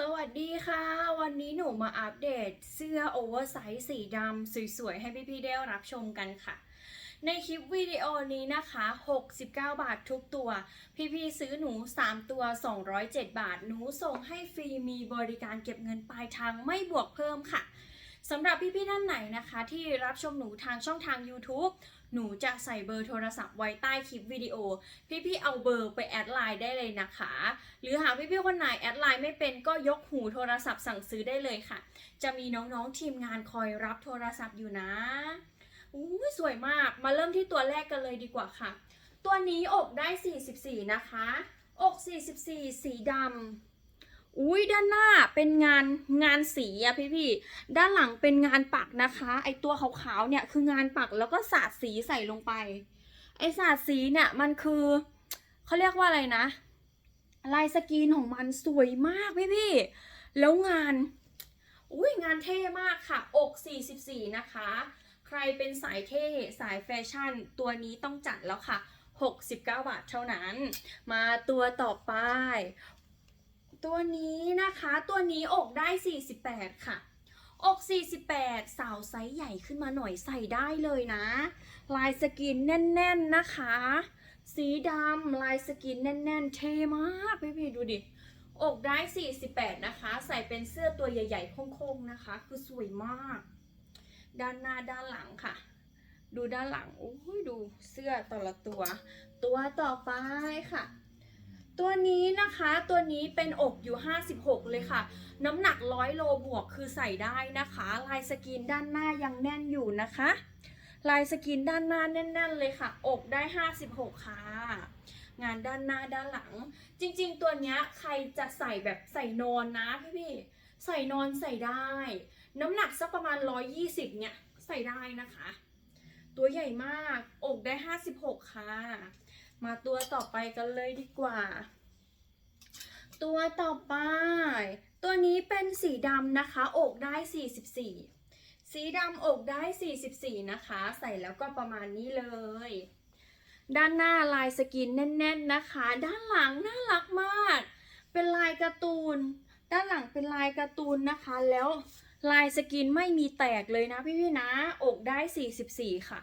สวัสดีค่ะ วันนี้หนูมาอัปเดตเสื้อโอเวอร์ไซส์สีดำสวยๆ ให้พี่ๆได้รับชมกันค่ะ ในคลิปวิดีโอนี้นะคะ 69 บาททุกตัว พี่ๆซื้อหนู 3 ตัว 207 บาท หนูส่งให้ฟรีมีบริการเก็บเงินปลายทางไม่บวกเพิ่มค่ะสำหรับพี่ๆท่านไหนนะคะ ที่รับชมหนูทางช่องทาง YouTube หนูจะใส่เบอร์โทรศัพท์ไว้ใต้คลิปวิดีโอ พี่ๆเอาเบอร์ไปแอดไลน์ได้เลยนะคะ หรือหากพี่ๆคนไหนแอดไลน์ไม่เป็นก็ยกหูโทรศัพท์สั่งซื้อได้เลยค่ะ จะมีน้องๆทีมงานคอยรับโทรศัพท์อยู่นะอู้สวยมากมาเริ่มที่ตัวแรกกันเลยดีกว่าค่ะ ตัวนี้อกได้ 44 นะคะ อก 44 สีดำ อุ้ยด้านหน้าเป็นงานงานสีอะพี่ๆด้านหลังเป็นงานปักนะคะ ไอตัวขาวๆเนี่ยคืองานปักแล้วก็สาดสีใส่ลงไป ไอสาดสีเนี่ยมันคือเขาเรียกว่าอะไรนะ ลายสกรีนของมันสวยมากพี่พี่แล้วงานอุ้ยงานเท่มากค่ะ อก 44 นะคะ ใครเป็นสายเท่สายแฟชั่น ตัวนี้ต้องจัดแล้วค่ะ 69 บาทเท่านั้น มาตัวต่อไป ตัวนี้นะคะตัวนี้อกได้ 48 ค่ะอก 48 สาวไซส์ใหญ่ขึ้นมาหน่อยใส่ได้เลยนะ ลายสกรีนแน่น ๆนะคะ สีดำลายสกรีนแน่น ๆ เท่มากพี่พี่ๆดูดิ อกได้ 48 นะคะ ใส่เป็นเสื้อตัวใหญ่ ๆ โค้งๆนะคะ คือสวยมาก ด้านหน้าด้านหลังค่ะ ดูด้านหลังโอ้ยดูเสื้อแต่ละตัว ตัวต่อไปค่ะ ตัวนี้นะคะตัวนี้เป็นอกอยู่ 56 เลยค่ะ น้ำหนัก100โลบวกคือใส่ได้นะคะ ลายสกรีนด้านหน้ายังแน่นอยู่นะคะ ลายสกรีนด้านหน้าแน่น ๆ เลยค่ะ อกได้ 56 ค่ะ งานด้านหน้าด้านหลัง จริง ๆ ตัวเนี้ยใครจะใส่แบบใส่นอนนะพี่พี่ๆใส่นอนใส่ได้ น้ำหนักสักประมาณ 120 เนี่ยใส่ได้นะคะ ตัวใหญ่มาก อกได้ 56 ค่ะ มาตัวต่อไปกันเลยดีกว่า ตัวต่อไป ตัวนี้เป็นสีดำนะคะ อกได้ 44 สีดำอกได้ 44 นะคะ ใส่แล้วก็ประมาณนี้เลย ด้านหน้าลายสกรีนแน่น ๆนะคะ ด้านหลังน่ารักมาก เป็นลายการ์ตูน ด้านหลังเป็นลายการ์ตูนนะคะ แล้วลายสกรีนไม่มีแตกเลยนะพี่ๆนะ อกได้ 44 ค่ะ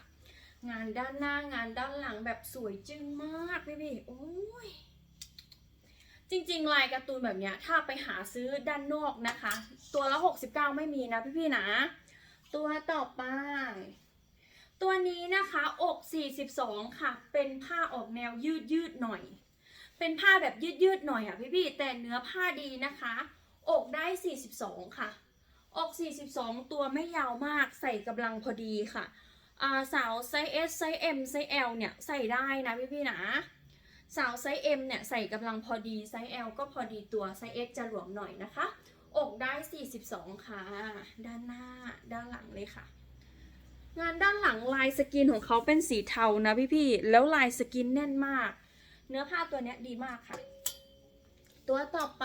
งานด้านหน้างานด้านหลังแบบสวยจึ้งมากพี่ๆโอ้ยจริงๆลายการ์ตูนแบบเนี้ยถ้าไปหาซื้อด้านนอกนะคะ ตัวละ 69 ไม่มีนะพี่ๆนะ ตัวต่อไป ตัวนี้นะคะอก 42 ค่ะ เป็นผ้าออกแนวยืดยืดหน่อย เป็นผ้าแบบยืดยืดหน่อยอะพี่ๆแต่เนื้อผ้าดีนะคะ อกได้ 42 ค่ะ อก 42 ตัวไม่ยาวมากใส่กำลังพอดีค่ะ สาวไซส์ S ไซส์ M ไซส์ L เนี่ยใส่ได้นะพี่ๆนะ สาวไซส์ M เนี่ยใส่กำลังพอดีไซส์ L ก็พอดีตัวไซส์ S จะหลวมหน่อยนะคะ อกได้ 42 ค่ะ ด้านหน้าด้านหลังเลยค่ะ งานด้านหลังลายสกินของเขาเป็นสีเทานะพี่ๆ แล้วลายสกินแน่นมาก เนื้อผ้าตัวนี้ดีมากค่ะ ตัวต่อไป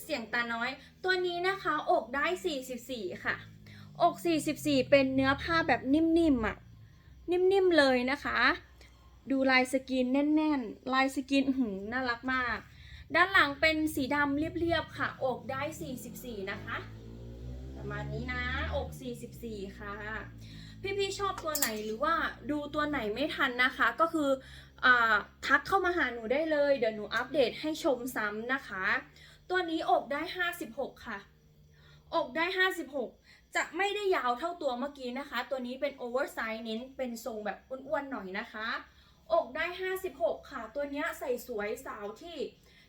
เสียงตาน้อย ตัวนี้นะคะอกได้ 44 ค่ะ อก 44 เป็นเนื้อผ้าแบบนิ่มๆอะ นิ่มๆเลยนะคะ ดูลายสกินแน่นๆ ลายสกินหืน่ารักมาก ด้านหลังเป็นสีดำเรียบๆค่ะ อกได้ 44 นะคะ ประมาณนี้นะ อก 44 ค่ะ พี่ๆชอบตัวไหนหรือว่าดูตัวไหนไม่ทันนะคะ ก็คืออทักเข้ามาหาหนูได้เลย เดี๋ยวหนูอัปเดตให้ชมซ้ำนะคะ ตัวนี้อกได้ 56 ค่ะ อกได้ 56 จะไม่ได้ยาวเท่าตัวเมื่อกี้นะคะ ตัวนี้เป็นโอเวอร์ไซส์เน้นเป็นทรงแบบอ้วนๆหน่อยนะคะ อกได้ 56 ค่ะ ตัวนี้ใส่สวยสาวที่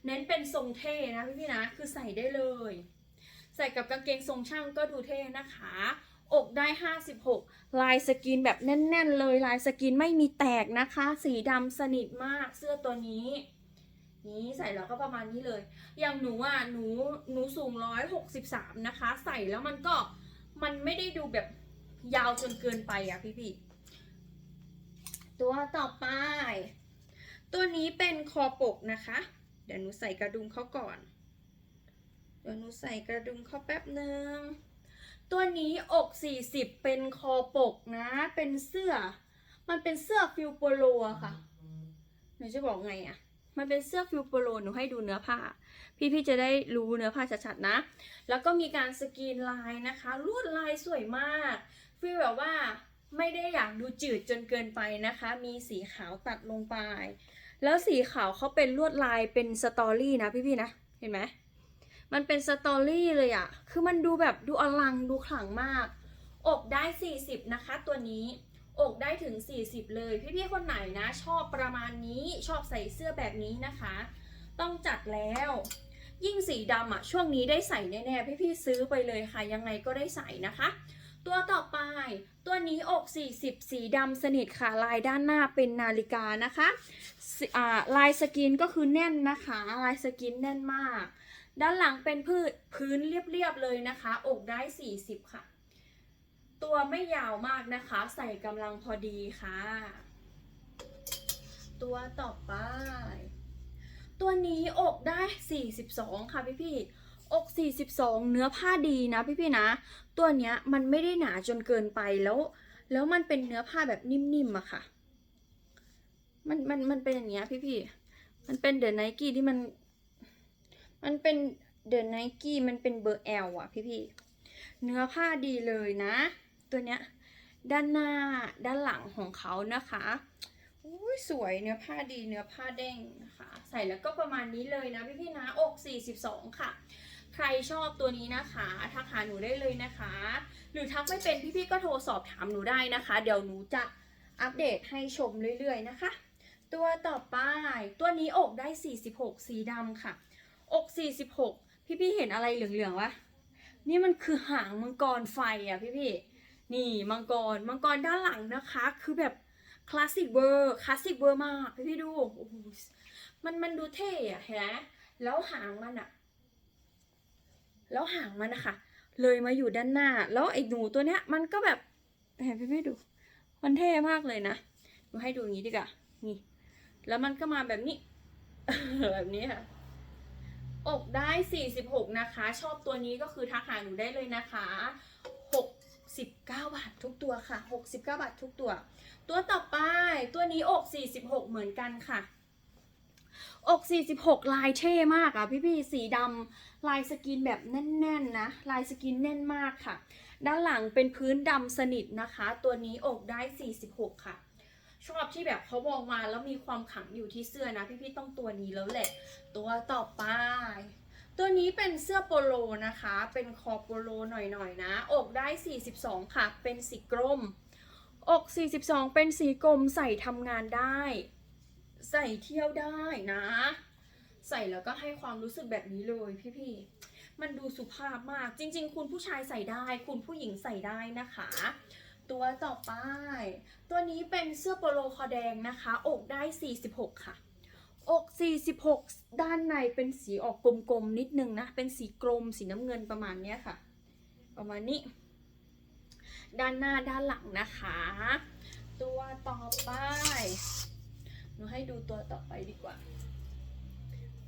เน้นเป็นทรงเท่นะพี่ๆนะ คือใส่ได้เลย ใส่กับกางเกงทรงช่างก็ดูเท่นะคะ อกได้ 56 ลายสกินแบบแน่น ๆ เลย ลายสกินไม่มีแตกนะคะ สีดำสนิทมากเสื้อตัวนี้นี้ใส่แล้วก็ประมาณนี้เลย อย่างหนูอะ หนู หนูสูง 163 นะคะ ใส่แล้วมันก็ มันไม่ได้ดูแบบยาวจนเกินไปอะพี่ๆตัวต่อไป ตัวนี้เป็นคอปกนะคะ เดี๋ยวหนูใส่กระดุมเขาก่อน เดี๋ยวหนูใส่กระดุมเขาแป๊บหนึ่งตัวนี้อก 40 เป็นคอปกนะ เป็นเสื้อ มันเป็นเสื้อฟิลโปโลอะค่ะ หนูจะบอกไงอะมันเป็นเสื้อฟิลโปโลหนูให้ดูเนื้อผ้า พี่ๆจะได้รู้เนื้อผ้าชัดๆนะ แล้วก็มีการสกรีนลายนะคะ ลวดลายสวยมากฟีลแบบว่าไม่ได้อยากดูจืดจนเกินไปนะคะ มีสีขาวตัดลงไป แล้วสีขาวเขาเป็นลวดลายเป็นสตอรี่นะพี่ๆนะ เห็นไหม มันเป็นสตอรี่เลยอะคือมันดูแบบดูอลังดูขลังมาก อกได้ 40 นะคะ ตัวนี้ อกได้ถึง 40 เลย พี่ๆคนไหนนะ ชอบประมาณนี้ ชอบใส่เสื้อแบบนี้นะคะ ต้องจัดแล้ว ยิ่งสีดำอะช่วงนี้ได้ใส่แน่ๆพี่ๆซื้อไปเลยค่ะ ยังไงก็ได้ใส่นะคะ ตัวต่อไป ตัวนี้อก 40 สีดำสนิทค่ะ ลายด้านหน้าเป็นนาฬิกานะคะลายสกินก็คือแน่นนะคะ ลายสกินแน่นมาก ด้านหลังเป็นพืชพื้นเรียบๆเลยนะคะ อกได้ 40 ค่ะ ตัวไม่ยาวมากนะคะ ใส่กำลังพอดีค่ะ ตัวต่อไป ตัวนี้อกได้ 42 ค่ะพี่พี่อก 42 เนื้อผ้าดีนะพี่พี่นะ ตัวเนี้ยมันไม่ได้หนาจนเกินไปแล้ว แล้วมันเป็นเนื้อผ้าแบบนิ่มๆอะค่ะ มันมันมันเป็นอย่างเงี้ยพี่พี่มันเป็นเด e n ไนกี้ที่มัน มันเป็นเด e n ไนกี้มันเป็นเบอร์ L อลอะพี่พี่เนื้อผ้าดีเลยนะ ตัวเนี้ยด้านหน้าด้านหลังของเขานะคะ อุ้ยสวยเนื้อผ้าดีเนื้อผ้าเด้งนะคะ ใส่แล้วก็ประมาณนี้เลยนะพี่พี่ๆนะอก 42 ค่ะ ใครชอบตัวนี้นะคะ ทักหาหนูได้เลยนะคะ หรือทักไม่เป็นพี่ๆก็โทรสอบถามหนูได้นะคะ เดี๋ยวหนูจะอัปเดตให้ชมเรื่อยๆนะคะ ตัวต่อไปตัวนี้อกได้ 46 สีดำค่ะ อก 46 พี่ๆเห็นอะไรเหลืองๆวะนี่มันคือหางมังกรไฟอะพี่ๆนี่มังกรมังกรด้านหลังนะคะ คือแบบ คลาสสิกเวอร์คลาสสิกเวอร์มากพี่ดูโอ้โหมันมันดูเท่อะเห็นไหมแล้วหางมันอะแล้วหางมันนะคะเลยมาอยู่ด้านหน้า แล้วไอ้หนูตัวเนี้ย มันก็แบบเห็นพี่พี่ดู มันเท่มากเลยนะหนูให้ดูอย่างนี้ดีกว่านี่แล้วมันก็มาแบบนี้แบบนี้ค่ะอกได้ 46 นะคะ ชอบตัวนี้ก็คือทักหาหนูได้เลยนะคะ 69 บาททุกตัวค่ะ 69 บาททุกตัว ตัวต่อไปตัวนี้อก 46 เหมือนกันค่ะ อก 46 ลายเท่มากอะพี่พี่สีดำลายสกินแบบแน่นๆนะลายสกินแน่นมากค่ะ ด้านหลังเป็นพื้นดำสนิทนะคะ ตัวนี้อกได้ 46 ค่ะชอบที่แบบเขามองมาแล้วมีความขังอยู่ที่เสื้อนะ พี่ๆต้องตัวนี้แล้วแหละ ตัวต่อไป ตัวนี้เป็นเสื้อโปโลนะคะ เป็นคอโปโลหน่อยๆนะ อกได้ 42 ค่ะ เป็นสีกรมอก 42 เป็นสีกรมใส่ทำงานได้ ใส่เที่ยวได้นะ ใส่แล้วก็ให้ความรู้สึกแบบนี้เลยพี่ๆ มันดูสุภาพมาก จริง ๆ คุณผู้ชายใส่ได้ คุณผู้หญิงใส่ได้นะคะ ตัวต่อไป ตัวนี้เป็นเสื้อโปโลคอแดงนะคะ อกได้ 46 ค่ะ อก 46 ด้านในเป็นสีออกกลมๆนิดนึงนะ เป็นสีกรมสีน้ำเงินประมาณเนี้ยค่ะ ประมาณนี้ ด้านหน้าด้านหลังนะคะ ตัวต่อไปหนูให้ดูตัวต่อไปดีกว่า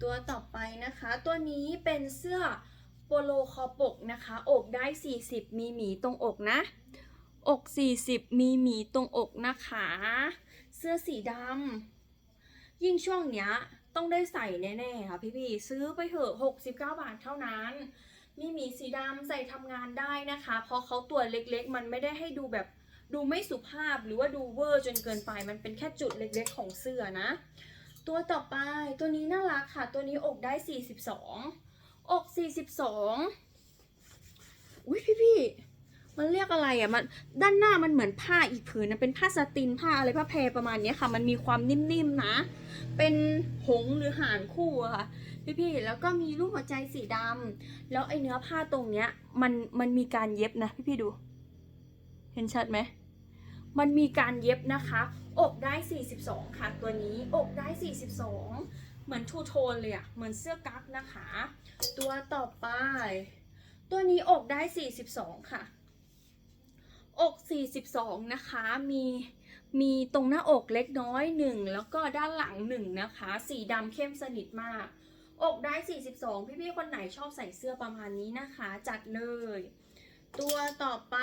ตัวต่อไปนะคะ ตัวนี้เป็นเสื้อโปโลคอปกนะคะ อกได้ 40 มีหมีตรงอกนะ อก 40 มีหมีตรงอกนะคะ เสื้อสีดำ ยิ่งช่วงเนี้ยต้องได้ใส่แน่ๆค่ะพี่ๆซื้อไปเถอะ 69 บาทเท่านั้นมีหมีสีดำใส่ทำงานได้นะคะ เพราะเขาตัวเล็กๆ มันไม่ได้ให้ดูแบบดูไม่สุภาพหรือว่าดูเวอร์จนเกินไป มันเป็นแค่จุดเล็กๆ ของเสื้อนะ ตัวต่อไปตัวนี้น่ารักค่ะ ตัวนี้อกได้ 42 อก 42อุ้ยพี่ๆ มันเรียกอะไรอะมันด้านหน้ามันเหมือนผ้าอีกผืนนะเป็นผ้าสตินผ้าอะไรผ้าแพรประมาณนี้ค่ะ มันมีความนิ่มๆนะ เป็นหงส์หรือหางคู่อะค่ะพี่ๆแล้วก็มีรูปหัวใจสีดำแล้วไอเนื้อผ้าตรงเนี้ยมันมันมีการเย็บนะพี่ๆดู เห็นชัดไหมมันมีการเย็บนะคะ อกได้ 42 ค่ะตัวนี้อกได้ 42 เหมือนทูโทนเลยอะเหมือนเสื้อกั๊กนะคะ ตัวต่อไป ตัวนี้อกได้ 42 ค่ะ อก 42 นะคะ มีมีตรงหน้าอกเล็กน้อยหนึ่งแล้วก็ด้านหลังหนึ่งนะคะ สีดำเข้มสนิทมาก อกได้ 42 พี่ๆ คนไหนชอบใส่เสื้อประมาณนี้นะคะ จัดเลย ตัวต่อไป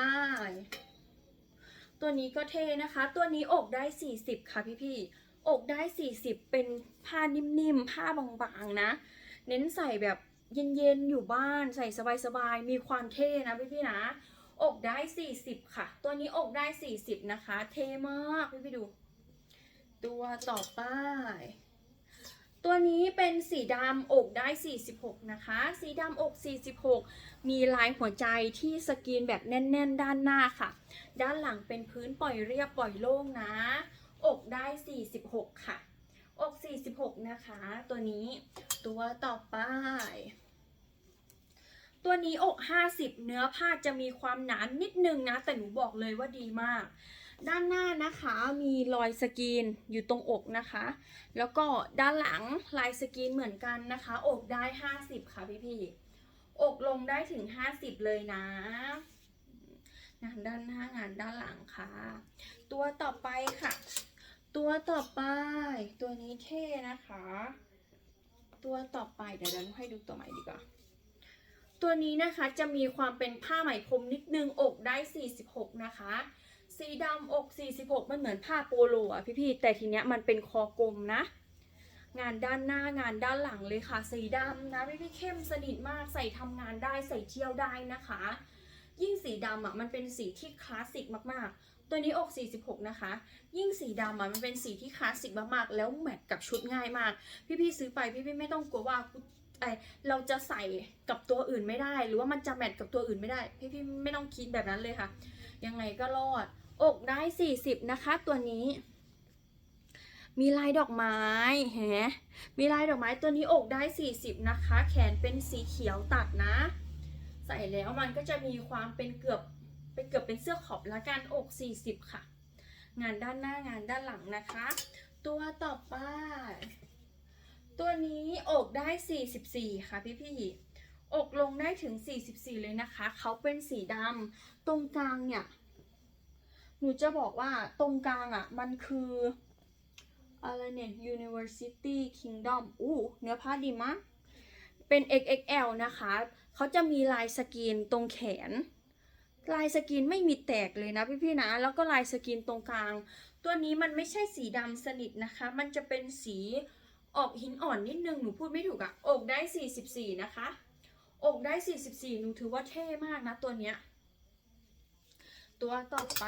ตัวนี้ก็เท่นะคะ ตัวนี้อกได้ 40 ค่ะพี่ๆ อกได้ 40 เป็นผ้านิ่มๆ ผ้าบางๆ นะ เน้นใส่แบบเย็นๆ อยู่บ้าน ใส่สบายๆ มีความเท่นะพี่ๆ นะ อกได้ 40 ค่ะ ตัวนี้อกได้ 40 นะคะ เทมากพี่ๆดู ตัวต่อไป ตัวนี้เป็นสีดำอกได้ 46 นะคะ สีดำอก 46 มีลายหัวใจที่สกรีนแบบแน่น ๆ ด้านหน้าค่ะ ด้านหลังเป็นพื้นปล่อยเรียบปล่อยโล่งนะ อกได้ 46 ค่ะ อก 46 นะคะ ตัวนี้ ตัวต่อไป ตัวนี้อก 50 เนื้อผ้าจะมีความหนานิดนึงนะ แต่หนูบอกเลยว่าดีมาก ด้านหน้านะคะมีรอยสกรีนอยู่ตรงอกนะคะ แล้วก็ด้านหลังลายสกรีนเหมือนกันนะคะ อกได้ 50 ค่ะพี่พี่ๆอกลงได้ถึง 50 เลยนะ งานด้านหน้างานด้านหลังค่ะ ตัวต่อไปค่ะ ตัวต่อไป ตัวนี้เท่นะคะ ตัวต่อไปเดี๋ยวเราให้ดูตัวใหม่ดีกว่า ตัวนี้นะคะจะมีความเป็นผ้าไหมพรมนิดนึงอกได้ 46 นะคะ สีดำอก 46 มันเหมือนผ้าโปโลอะพี่ๆแต่ทีเนี้ยมันเป็นคอกลมนะ งานด้านหน้างานด้านหลังเลยค่ะ สีดำนะพี่ๆเข้มสนิทมากใส่ทำงานได้ใส่เที่ยวได้นะคะ ยิ่งสีดำอะมันเป็นสีที่คลาสสิกมากๆ ตัวนี้อก 46 นะคะ ยิ่งสีดำอะมันเป็นสีที่คลาสสิกมากๆ แล้วแมทกับชุดง่ายมาก พี่ๆซื้อไปพี่ๆไม่ต้องกลัวว่า เราจะใส่กับตัวอื่นไม่ได้ หรือว่ามันจะแมทกับตัวอื่นไม่ได้ พี่ๆไม่ต้องคิดแบบนั้นเลยค่ะ ยังไงก็รอด อกได้ 40 นะคะ ตัวนี้ มีลายดอกไม้แฮะมีลายดอกไม้ตัวนี้อกได้ 40 นะคะ แขนเป็นสีเขียวตัดนะ ใส่แล้วมันก็จะมีความเป็นเกือบเป็นเกือบเป็นเสื้อขอบละกันอก 40 ค่ะ งานด้านหน้างานด้านหลังนะคะ ตัวต่อไป อกได้ 44 ค่ะพี่พี่อกลงได้ถึง 44 เลยนะคะ เขาเป็นสีดำตรงกลางเนี่ย หนูจะบอกว่าตรงกลางอะ มันคืออะไรเนี่ย University Kingdom อู้เนื้อผ้าดีมากเป็น XXL นะคะ เขาจะมีลายสกรีนตรงแขน ลายสกรีนไม่มีแตกเลยนะพี่ๆนะ แล้วก็ลายสกรีนตรงกลาง ตัวนี้มันไม่ใช่สีดำสนิทนะคะ มันจะเป็นสี อกหินอ่อนนิดนึงหนูพูดไม่ถูกอะอกได้ 44 นะคะ อกได้ 44 หนูถือว่าเท่มากนะตัวเนี้ย ตัวต่อไป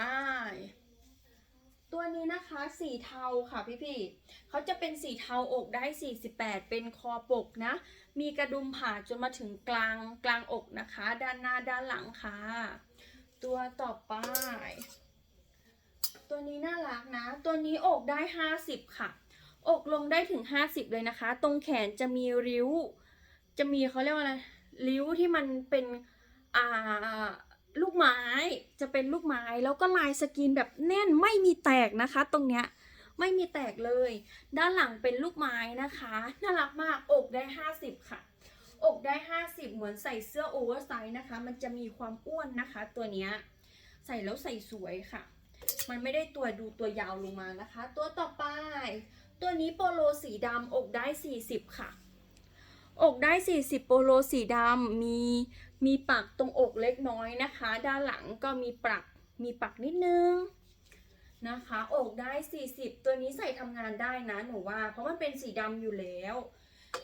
ตัวนี้นะคะสีเทาค่ะพี่พี่เขาจะเป็นสีเทาอกได้ 48 เป็นคอปกนะ มีกระดุมผ่าจนมาถึงกลางกลางอกนะคะ ด้านหน้าด้านหลังค่ะ ตัวต่อไปตัวนี้น่ารักนะ ตัวนี้อกได้ 50 ค่ะ อกลงได้ถึง 50 เลยนะคะ ตรงแขนจะมีริ้ว จะมีเขาเรียกว่าอะไร ริ้วที่มันเป็นอ่าลูกไม้ จะเป็นลูกไม้แล้วก็ลายสกรีนแบบแน่นไม่มีแตกนะคะ ตรงเนี้ยไม่มีแตกเลย ด้านหลังเป็นลูกไม้นะคะ น่ารักมาก อกได้ 50 ค่ะ อกได้ 50 เหมือนใส่เสื้อโอเวอร์ไซส์นะคะ มันจะมีความอ้วนนะคะ ตัวเนี้ย ใส่แล้วใส่สวยค่ะ มันไม่ได้ตัวดูตัวยาวลงมานะคะ ตัวต่อไป ตัวนี้โปโลสีดำอกได้ 40 ค่ะ อกได้ 40 โปโลสีดำมีมีปักตรงอกเล็กน้อยนะคะ ด้านหลังก็มีปักมีปักนิดนึงนะคะอกได้ 40 ตัวนี้ใส่ทำงานได้นะหนูว่า เพราะมันเป็นสีดำอยู่แล้ว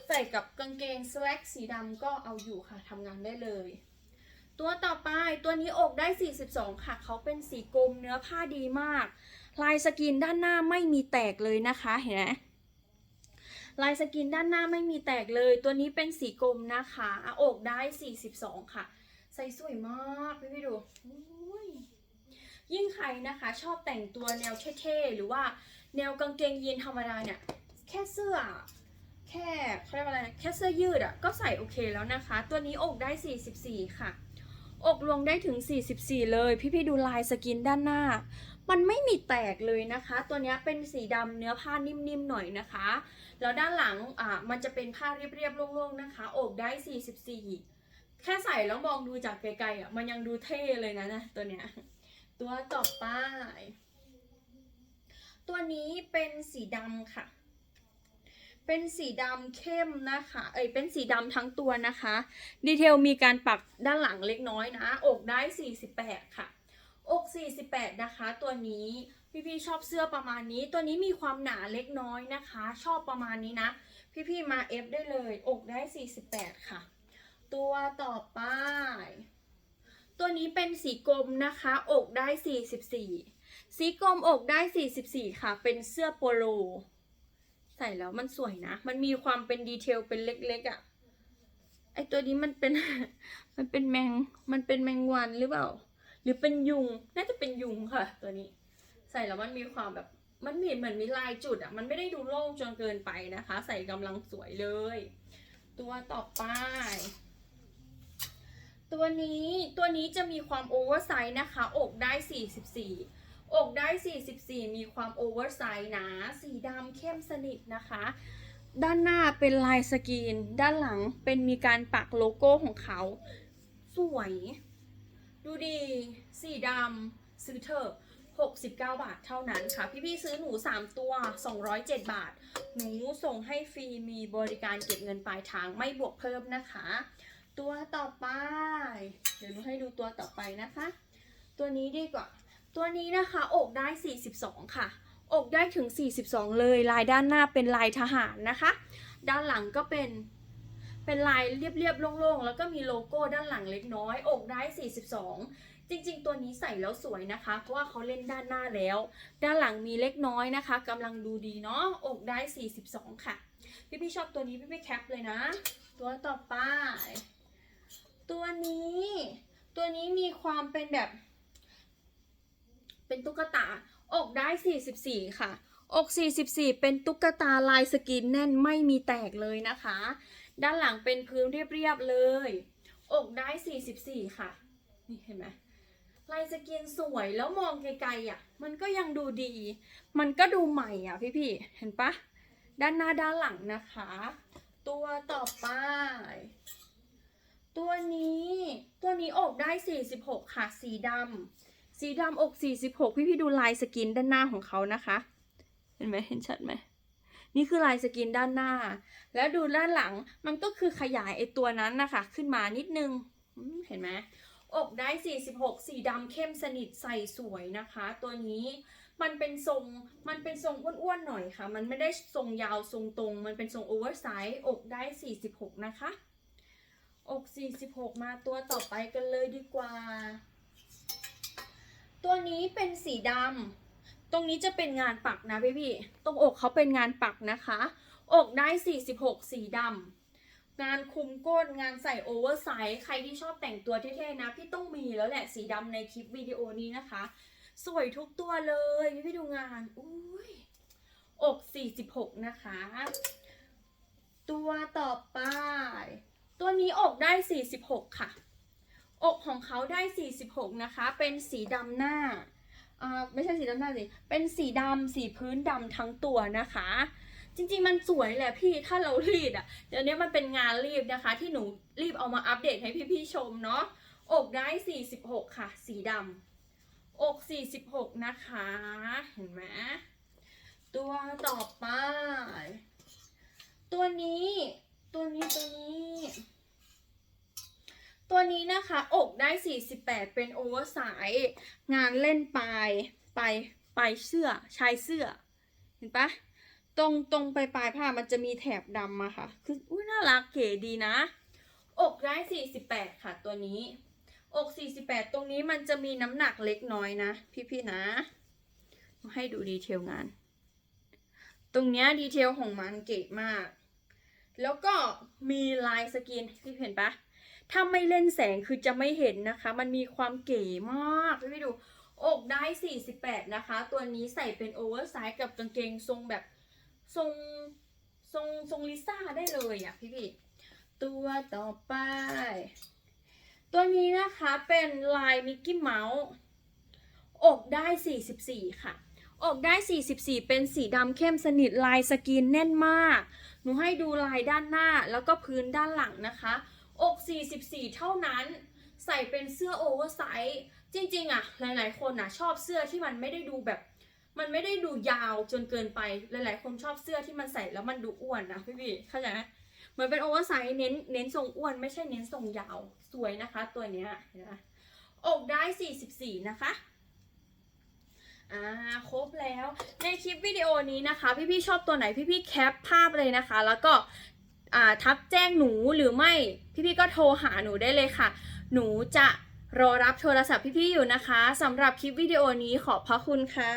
ใส่กับกางเกงสแล็กสีดำก็เอาอยู่ค่ะทำงานได้เลย ตัวต่อไปตัวนี้อกได้ 42 ค่ะ เขาเป็นสีกลมเนื้อผ้าดีมาก ลายสกรีนด้านหน้าไม่มีแตกเลยนะคะเห็นไหมลายสกรีนด้านหน้าไม่มีแตกเลย ตัวนี้เป็นสีกลมนะคะอกได้ 42 ค่ะ ใส่สวยมากพี่พี่ดูยยิ่งใครนะคะชอบแต่งตัวแนวเท่ๆหรือว่าแนวกางเกงยีนธรรมดาเนี่ยแค่เสื้อแค่เขาเรียกว่าอะไรนะแค่เสื้อยืดอะ่ะก็ใส่โอเคแล้วนะคะ ตัวนี้อกได้ 44 ค่ะ อกลวงได้ถึง 44 เลย พี่ๆดูลายสกินด้านหน้า มันไม่มีแตกเลยนะคะ ตัวนี้เป็นสีดำเนื้อผ้านิ่มๆหน่อยนะคะ แล้วด้านหลังอ่ามันจะเป็นผ้าเรียบๆโล่งๆนะคะ อกได้ 44 แค่ใส่แล้วมองดูจากไกลๆอะมันยังดูเท่เลยนะนะตัวเนี้ยตัวต่อไปตัวนี้เป็นสีดำค่ะ เป็นสีดำเข้มนะคะ เอ้ย เป็นสีดำทั้งตัวนะคะ ดีเทลมีการปักด้านหลังเล็กน้อยนะ อกได้ 48 ค่ะ อก 48 นะคะ ตัวนี้พี่ๆชอบเสื้อประมาณนี้ ตัวนี้มีความหนาเล็กน้อยนะคะ ชอบประมาณนี้นะ พี่ๆมาเอฟได้เลย อกได้ 48 ค่ะ ตัวต่อไป ตัวนี้เป็นสีกลมนะคะ อกได้ 44 สีกลมอกได้ 44 ค่ะ เป็นเสื้อโปโล ใส่แล้วมันสวยนะ มันมีความเป็นดีเทลเป็นเล็กๆอะ่ะ ไอตัวนี้มันเป็น มันเป็นแมง มันเป็นแมงวันหรือเปล่า หรือเป็นยุง น่าจะเป็นยุงค่ะ ตัวนี้ ใส่แล้วมันมีความแบบ มันมีเหมือนมีลายจุดอะ่ะ มันไม่ได้ดูโล่งจนเกินไปนะคะ ใส่กำลังสวยเลย ตัวต่อไป ตัวนี้ ตัวนี้จะมีความโอเวอร์ไซส์นะคะ อกได้ 44 อกได้ 44 มีความโอเวอร์ไซส์นะสีดำเข้มสนิทนะคะ ด้านหน้าเป็นลายสกรีน ด้านหลังเป็นมีการปักโลโก้ของเขา สวย ดูดี สีดำซื้อเถอะ69 บาทเท่านั้นค่ะ พี่ๆซื้อหนู 3 ตัว 207 บาท หนูส่งให้ฟรีมีบริการเก็บเงินปลายทางไม่บวกเพิ่มนะคะ ตัวต่อไป เดี๋ยวหนูให้ดูตัวต่อไปนะคะ ตัวนี้ดีกว่า ตัวนี้นะคะอกได้ 42 ค่ะ อกได้ถึง 42 เลย ลายด้านหน้าเป็นลายทหารนะคะ ด้านหลังก็เป็นเป็นลายเรียบๆโล่งๆ แล้วก็มีโลโก้ด้านหลังเล็กน้อย อกได้ 42 จริงๆ ตัวนี้ใส่แล้วสวยนะคะ เพราะว่าเขาเล่นด้านหน้าแล้ว ด้านหลังมีเล็กน้อยนะคะกำลังดูดีเนาะ อกได้ 42 ค่ะ พี่ๆชอบตัวนี้พี่ๆแคปเลยนะ ตัวต่อไป ตัวนี้ ตัวนี้มีความเป็นแบบ เป็นตุ๊กตา อกได้ 44 ค่ะ อก 44 เป็นตุ๊กตาลายสกรีนแน่นไม่มีแตกเลยนะคะ ด้านหลังเป็นพื้นเรียบๆเลย อกได้ 44 ค่ะ นี่เห็นไหมลายสกรีนสวยแล้วมองไกลๆอะ มันก็ยังดูดี มันก็ดูใหม่อะพี่ๆ เห็นปะ ด้านหน้าด้านหลังนะคะ ตัวต่อไป ตัวนี้ ตัวนี้อกได้ 46 ค่ะ สีดำ สีดำอก 46 พี่พี่ดูลายสกินด้านหน้าของเขานะคะ เห็นไหมเห็นชัดไหม นี่คือลายสกินด้านหน้า แล้วดูด้านหลังมันก็คือขยายไอตัวนั้นนะคะ ขึ้นมานิดนึง เห็นไหมอกได้ 46 สีดำเข้มสนิทใส่สวยนะคะ ตัวนี้มันเป็นทรงมันเป็นทรงอ้วนๆหน่อยค่ะ มันไม่ได้ทรงยาวทรงตรง มันเป็นทรงโอเวอร์ไซส์อกได้ 46 นะคะ อก 46 มาตัวต่อไปกันเลยดีกว่า ตัวนี้เป็นสีดำตรงนี้จะเป็นงานปักนะพี่พี่ตรงอกเขาเป็นงานปักนะคะ อกได้ 46 สีดำงานคุมก้นงานใส่โอเวอร์ไซส์ใครที่ชอบแต่งตัวเท่ๆนะ พี่ต้องมีแล้วแหละสีดำในคลิปวิดีโอนี้นะคะ สวยทุกตัวเลย พี่พี่ดูงานอุ้ยอก 46 นะคะ ตัวต่อไป ตัวนี้อกได้ 46 ค่ะ อกของเขาได้ 46 นะคะ เป็นสีดำหน้าอ่าไม่ใช่สีดำหน้าสิ เป็นสีดำสีพื้นดำทั้งตัวนะคะ จริงๆมันสวยแหละพี่ ถ้าเรารีดอะเดี๋ยวนี้มันเป็นงานรีบนะคะ ที่หนูรีบเอามาอัปเดตให้พี่ๆชมเนาะ อกได้ 46 ค่ะ สีดำ อก 46 นะคะ เห็นไหม ตัวต่อไป ตัวนี้ ตัวนี้ ตัวนี้ ตัวนี้นะคะอกได้ 48 เป็นโอเวอร์ไซส์งานเล่นปลายปลายปลายเสื้อชายเสื้อ เห็นปะตรงตรงปลายปลายผ้ามันจะมีแถบดำมาค่ะ คืออุ้ยน่ารักเก๋ดีนะ อกได้ 48 ค่ะตัวนี้ อก 48 ตรงนี้มันจะมีน้ำหนักเล็กน้อยนะ พี่ๆนะ ให้ดูดีเทลงาน ตรงเนี้ยดีเทลของมันเก๋มาก แล้วก็มีลายสกรีนพี่เห็นปะ ถ้าไม่เล่นแสงคือจะไม่เห็นนะคะ มันมีความเก๋มากพี่ดูอกได้ 48 นะคะ ตัวนี้ใส่เป็นโอเวอร์ไซส์กับกางเกงทรงแบบทรงทรงทรงลิซ่าได้เลยอะพี่พี่ตัวต่อไป ตัวนี้นะคะเป็นลายมิกกี้เมาส์อกได้ 44 ค่ะอกได้ 44 เป็นสีดำเข้มสนิทลายสกรีนแน่นมาก หนูให้ดูลายด้านหน้าแล้วก็พื้นด้านหลังนะคะ อก 44 เท่านั้น ใส่เป็นเสื้อโอเวอร์ไซส์จริง ๆอะหลาย ๆ คนอะชอบเสื้อที่มันไม่ได้ดูแบบ มันไม่ได้ดูยาวจนเกินไปหลาย ๆ คนชอบเสื้อที่มันใส่แล้วมันดูอ้วนนะพี่พี่เข้าใจไหมเหมือนเป็นโอเวอร์ไซส์เน้นเน้นทรงอ้วนไม่ใช่เน้นทรงยาวสวยนะคะ ตัวเนี้ยนไหมอกได้ 44 นะคะอ่าครบแล้วในคลิปวิดีโอนี้นะคะ พี่ๆชอบตัวไหนพี่ๆแคปภาพเลยนะคะ แล้วก็ ทักแจ้งหนูหรือไม่พี่ๆก็โทรหาหนูได้เลยค่ะ หนูจะรอรับโทรศัพท์พี่ๆอยู่นะคะสำหรับคลิปวิดีโอนี้ขอบพระคุณค่ะ